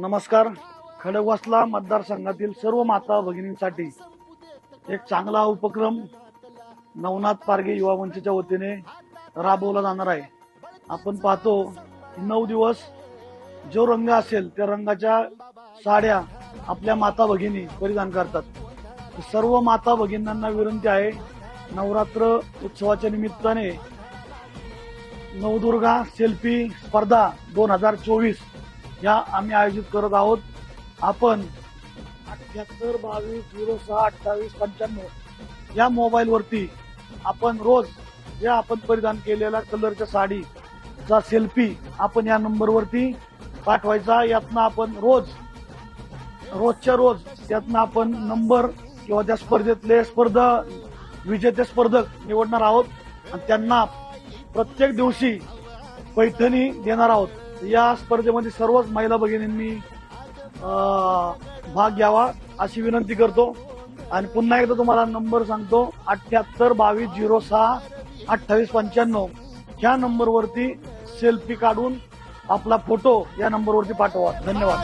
नमस्कार. खडकवासला मतदारसंघातील सर्व माता भगिनींसाठी एक चांगला उपक्रम नवनाथ पारगे युवा मंचच्या वतीने राबवला जाणार आहे. आपण पाहतो नऊ दिवस जो रंग असेल त्या रंगाच्या साड्या आपल्या माता भगिनी परिधान करतात. सर्व माता भगिनींना विनंती आहे नवरात्र उत्सवाच्या निमित्ताने नवदुर्गा सेल्फी स्पर्धा दोन हजार चोवीस या आम्ही आयोजित करत आहोत. आपण अठ्याहत्तर बावीस झिरो सहा अठ्ठावीस पंच्याण्णव या मोबाईलवरती आपण रोज या आपण परिधान केलेल्या कलरच्या साडीचा सेल्फी आपण या नंबरवरती पाठवायचा. यातनं आपण रोज रोजच्या रोज यातनं आपण नंबर किंवा त्या स्पर्धेतले स्पर्धा विजेते स्पर्धक निवडणार आहोत. आणि त्यांना प्रत्येक दिवशी पैठणी देणार आहोत. या स्पर्धेमध्ये सर्वच महिला भगिनींनी भाग घ्यावा अशी विनंती करतो. आणि पुन्हा एकदा तुम्हाला नंबर सांगतो अठ्याहत्तर बावीस झिरो सहा अठ्ठावीस पंच्याण्णव. ह्या नंबरवरती सेल्फी काढून आपला फोटो या नंबरवरती पाठवा. धन्यवाद.